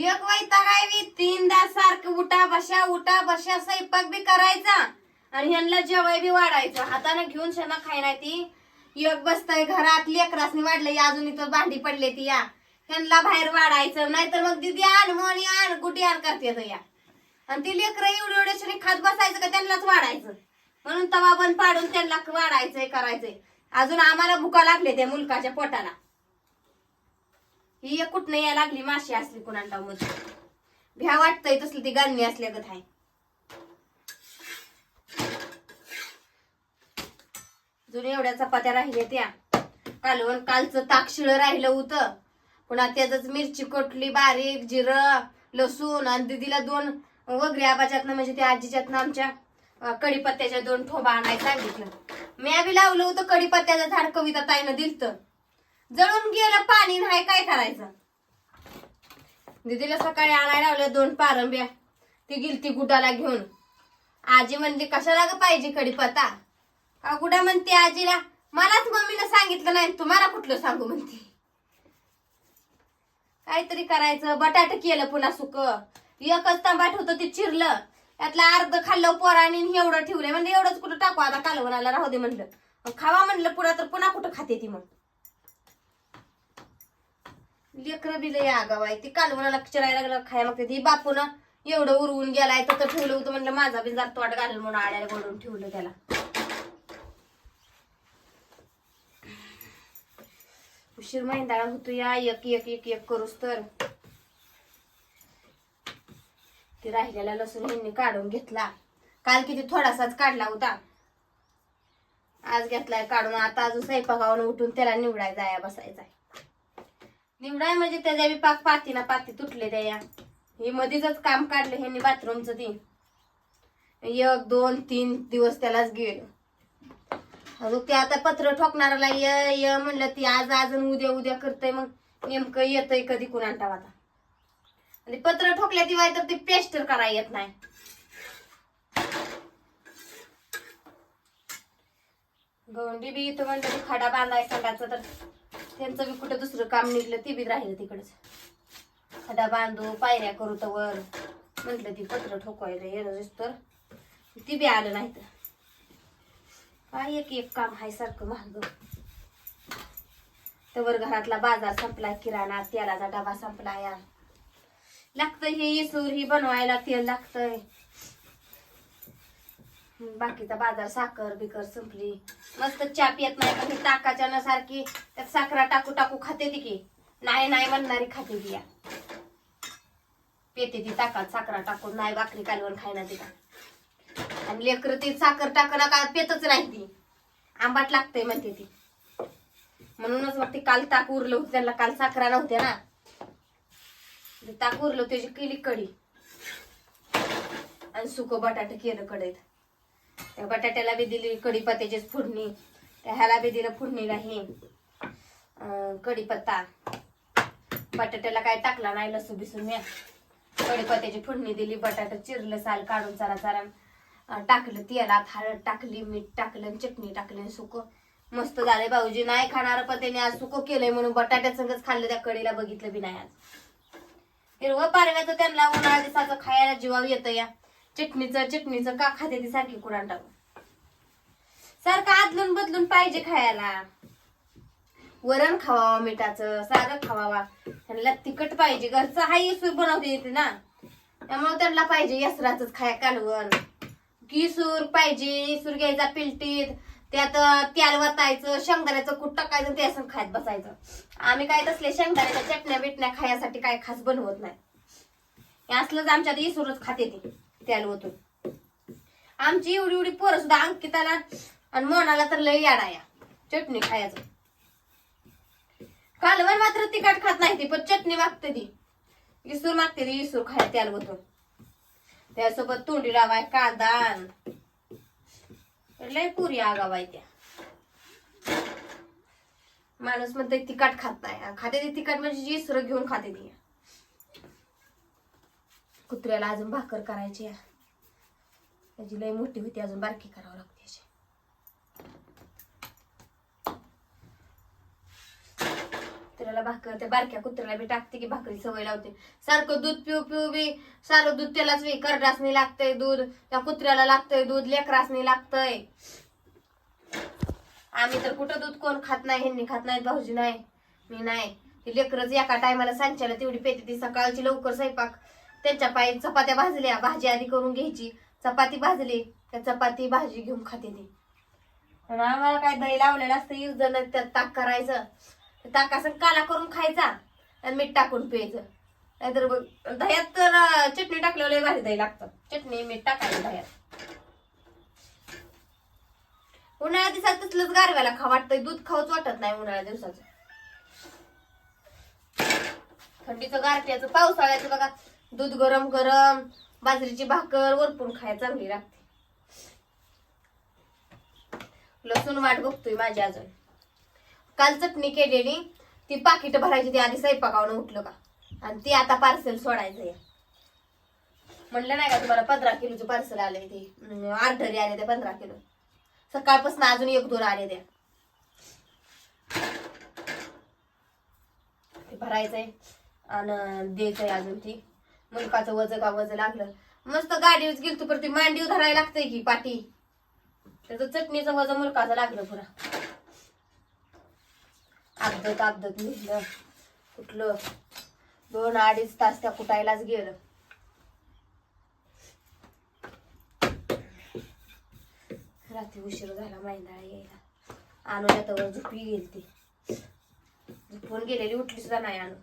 एक वैताग आहे मी तीनदा सारखं उठा बशा उठा बशा स्वयंपाक बी करायचा. आणि ह्यांना जेवाय बी वाढायचं. हाताने घेऊन शेणा खाय नाही ती. एक बसताय घरात लेकरासनी वाढलंय अजून इथं भांडी पडले ती या. ह्यांना बाहेर वाढायचं नाहीतर मग दिदी आण मोनी आण कुठे आण करते या. आणि ती लेकरं एवढे एवढ्याशी खात बसायचं का त्यांनाच वाढायचं? म्हणून तवा बंद पाडून त्यांना वाढायचंय करायचंय. अजून आम्हाला भुका लागले त्या मुलकाच्या पोटाला. ही एक कुठनं यायला लागली? माशी असली कुणाला मध्ये भ्या वाटतंय तसली ती गाणी असल्यागत आहे जुने एवढ्या चपात्या राहिल्या त्या. कालवण कालचं ताकशिळ राहिलं होतं. पुन्हा त्याच मिरची कोटली बारीक जिरं लसूण आणि दिदीला दोन वगैरे आबाच्यातनं म्हणजे त्या आजीच्यातनं आमच्या कडीपत्त्याच्या दोन ठोबा आणायला सांगितलं. मी आम्ही लावलं होतं कढीपत्त्याचं झाड कविता ताईनं दिलतं. जळून गेलं पाणी नाही काय करायचं? दिदीला सकाळी आणायला लावलं दोन पारंब्या. ती गिलती गुडाला घेऊन. आजी म्हणली कशाला ग पाहिजे कडीपत्ता का गुडा म्हणते आजीला मलाच मम्मीनं सांगितलं नाही तुम्हाला कुठलं सांगू? म्हणते. काहीतरी करायचं बटाट केलं पुन्हा सुक. एकच तांबाट होतं ते चिरलं. त्यातलं अर्ध खाल्लं पोराने एवढं ठेवलंय. म्हणजे एवढंच कुठं टाकू आता कालवणाला राहू दे म्हणलं. खावा म्हणलं पुन्हा तर पुन्हा कुठं खाते ती मग? लेकरं बी लय आगाव आहे. ती कालवणाला चिरायला लागलं खायला मागते ती बापून एवढं उरवून गेलाय तर ठेवलं होतं म्हणलं माझा बी जात वाट घालेल म्हणून आड्याला गोडून ठेवलं त्याला. उशीर महिंदाळा होतो या एक एक एक एक करूस तर. ते राहिलेला लसूण यांनी काढून घेतला. काल किती थोडासाच काढला होता. आज घेतलाय काढून. आता अजून स्वयंपाकावरून उठून त्याला निवडायचा जाया बसायचा निवडाय म्हणजे त्याच्या बी पाक पाती ना पाती तुटले त्या हे मध्येच काम काढलं ह्यांनी बाथरूमचं ती. एक दोन तीन दिवस त्यालाच गेलो. अजून ते आता पत्र ठोकणाराला य ये म्हणलं ती आज आज उद्या उद्या करतय मग. नेमकं येतंय कधी कुणाला आता. आणि पत्र ठोकल्या दिवाय तर ते पेस्टर करायला येत नाही. गवंडी बी इथं म्हणलं खाडा खडा बांधाय संडाचं तर त्यांचं बी कुठं दुसरं काम निघलं ती बी राहिलं तिकडच. खडा बांधू पायऱ्या करू तर वर. म्हटलं ती पत्र ठोकवायला येणारच तर. ती बी आलं नाही तर. काय एक एक काम आहे सारखं महाग. तर घरातला बाजार संपला किराणा तेलाचा डबा संपला या लागतं हे इसूर ही बनवायला तेल लागतंय. बाकीचा बाजार साखर बिकर संपली. मस्त चहा पियत नाही पण ही ताकाच्या न सारखी त्यात साखरा टाकू टाकू खाते ती की. नाही नाही म्हणणारी खाते ती या. पेते ती ताकात साखरा टाकून नाही भाकरी कालवण खायना ती का आणि लेकर ती साखर टाकणं का पेतच नाही ती. आंबाट लागतंय म्हणते ती. म्हणूनच मग ती काल ताक उरलं होतं त्यांना काल साखरा नव्हत्या ना. ते ताक उरलं त्याची केली कढी. आणि सुक बटाटे केलं कढईत. बटाट्याला बी दिली कढीपत्त्याचीच फोडणी ह्याला बी दिलं फोडणीला हे अं, कढीपत्ता. बटाट्याला काय टाकला नाही लसूण बिसून मी. कढीपत्त्याची फोडणी दिली बटाटा चिरलं साल काढून चारा चारा. टाकलं तेलात हळद टाकली मीठ टाकलं आणि चटणी टाकली आणि सुकं. मस्त झाले भाऊजी. नाही खाणार पण त्याने आज सुकं केलंय म्हणून बटाट्या खाल्लं त्या कढीला बघितलं बी नाही आज. हिरवं पारव्याचं त्यांना उन्हाळ्या दिवसाचं खायला जीवाव येतं या. चटणीचं चटणीचं का खाते ती सारखी कुराण टाकून. सारखं आदलून बदलून पाहिजे खायला. वरण खावावा मिठाचं सारं खावावा. त्यांना तिखट पाहिजे घरचं हाय इसूर बनवते येते ना. त्यामुळे त्यांना पाहिजे यसराच खाया कालवण. किसूर पाहिजे इसूर घ्यायचा पिलटीत. त्यात त्याल वतायचं शेंगदाण्याचं कूट टाकायचं ते असं खात बसायचं. आम्ही काय तसले शेंगदाण्याच्या चटण्या बिटण्या खायासाठी काय खास बनवत नाही. हे असलंच आमच्यात इसूरच खाते ते. तेल ओतून आमची एवढी एवढी पोरं सुद्धा अंकिताला आणि मोनाला तर लय याडा या चटणी खायचं. कालवण मात्र तिखट खात नाही ती पण चटणी मागते ती. इसूर मागते ती इसूर खाय त्याला होतो त्यासोबत तोंडी लावाय कांदा लय पुरी आगावाय त्या. माणूस म्हणते तिखट खात नाही. खाते ती तिखट म्हणजे जी इसर घेऊन खाते ती. कुत्र्याला अजून भाकर करायची त्याची लय मोठी होती अजून बारकी करावं लागते अशी कुत्र्याला भाकर त्या बारक्या कुत्र्याला बी टाकते की भाकरी सवय लावते. सारखं दूध पिऊ पिऊ बी सारं दूध त्यालाच बी करडासनी लागतंय दूध. त्या कुत्र्याला लागतंय दूध लेकरासनी लागतंय. आम्ही तर कुठं दूध कोण खात नाही ह्यांनी खात नाहीत भाऊजी नाही मी नाही. ती लेकरच एका टायमाला सांच्याला तेवढी पेते ती सकाळची लवकर स्वयंपाक. त्यांच्या पायी चपात्या भाजल्या भाजी आधी करून घ्यायची. चपाती भाजली त्या चपाती भाजी घेऊन खाते ती. आम्हाला काय दही लावलेलं असतं युज जण त्यात ताक करायचं. ताक असं काला करून खायचा आणि मीठ टाकून प्यायचं. नाहीतर बघ दह्यात तर चटणी टाकल्यावर भारी दही लागतं. चटणी मीठ टाकायचं दह्यात. उन्हाळ्या दिवसात तसलंच गारव्याला खा वाटतंय. दूध खाऊच वाटत नाही उन्हाळ्या दिवसाचं. थंडीचं गारठ्याचं पावसाळ्याचं बघा. दूध गरम गरम बाजरीची भाकर वरपून खायला चांगली लागते. लसूण वाट बघतोय माझी अजून. काल चटणी केलेली ती पाकिट भरायची ती आधी स्वयंपाकावून उठलं का? आणि ती आता पार्सल सोडायचंय म्हणलं नाही का तुम्हाला पंधरा किलोचं पार्सल आले ते. ऑर्डरी आले ते पंधरा किलो. सकाळपासून अजून एक दोन आले त्या. ते भरायचंय आणि द्यायचंय अजून ती. मुलकाचं वज का वज लागलं. मस्त गाडीवर गेलतो पर ती मांडीव धरायला लागतंय की पाठी त्याचं चटणीचं वज मुलकाचं लागलं पुरा. अगदत अगदत निघलं. कुठलं? दोन अडीच तास त्या कुटायलाच गेलं. रात्री उशीर झाला मैदाळा यायला. आणून तर झोपी गेली ती. झोपून गेलेली उठली सुद्धा नाही आणू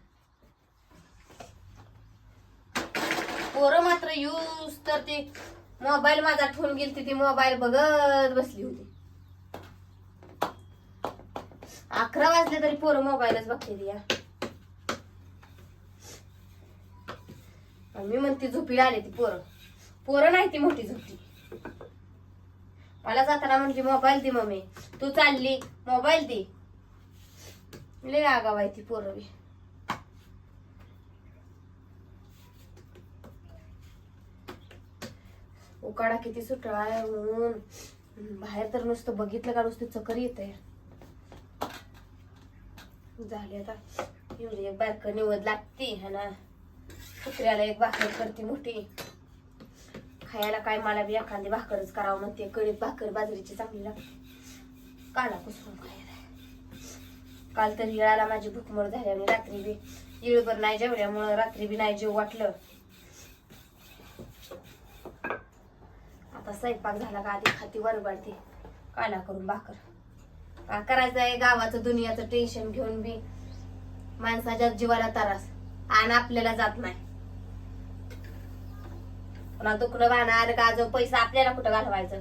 पोरं मात्र यूज तर ते मोबाईल माझा ठेवून गेली ती मोबाईल बघत बसली होती. अकरा वाजले तरी पोरं मोबाईलच बघते या. मी म्हणते झोपी आले ती पोरं. पोरं नाही ती मोठी झोपली. मला जाताना म्हणली मोबाईल दे मम्मी. तू चालली मोबाईल दे. लय आगाव आहे ती पोरं बी. उकाडा किती सुटला आहे म्हणून. बाहेर तर नुसतं बघितलं का नुसतं चकर येते आहे झाले आता. एवढी एक बारकं निवड लागते हा ना. कुत्र्याला एक भाकर करते मोठी. खायला काय मला बी एखादी भाकरच करावं म्हणते. कळीत भाकर बाजरीची चांगली लागते. काला कुसरून खायला. काल तर हिळाला माझी भूकमळ झाली आणि रात्री बी. येळभर नाही जेवल्यामुळं रात्री बी नाही जेव वाटलं. आता स्वयंपाक झाला का आधी खाती वरबाडते काला करून भाकर. का करायचं आहे? गावाचं दुनियाचं टेन्शन घेऊन बी माणसाच्या जीवाला त्रास. आणि आपल्याला जात नाही. पुन्हा दुखणं वाहणार का जो पैसा आपल्याला कुठं घालवायचं?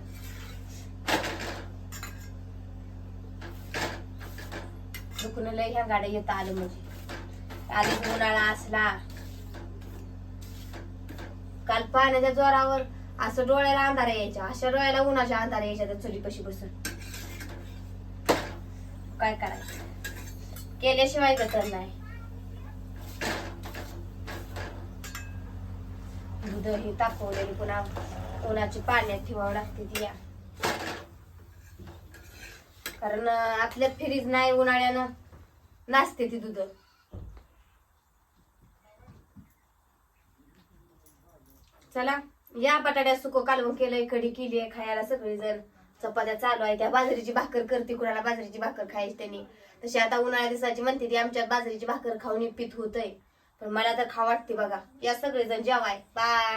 दुखणं लय ह्या गाड्या येत आलं म्हणजे. आधी उन्हाळा असला. काल पाण्याच्या जोरावर असं डोळ्याला अंधार यायच्या अशा डोळ्याला उन्हाच्या अंधार यायच्या त्या चुलीपाशी बसून. काय करायचं? केल्याशिवाय तर नाही. दूध हे तापवलेली पुन्हा उन्हाची पाण्यात ठेवावं लागते ती या. कारण आपल्यात फ्रीज नाही उन्हाळ्यानं नाचते ती दूध. चला. या बटाट्या सुको कालवून केलंय कढी केली आहे खायला सगळेजण चपात्या चालू आहे त्या बाजरीची भाकर करते कुणाला बाजरीची भाकर खायची त्यांनी. तशी आता उन्हाळ्या दिवसाची म्हणते ती आमच्या बाजरीची भाकर खाऊन पित होतय. पण मला तर खा वाटते बघा. या सगळेजण जेवाय. बाय.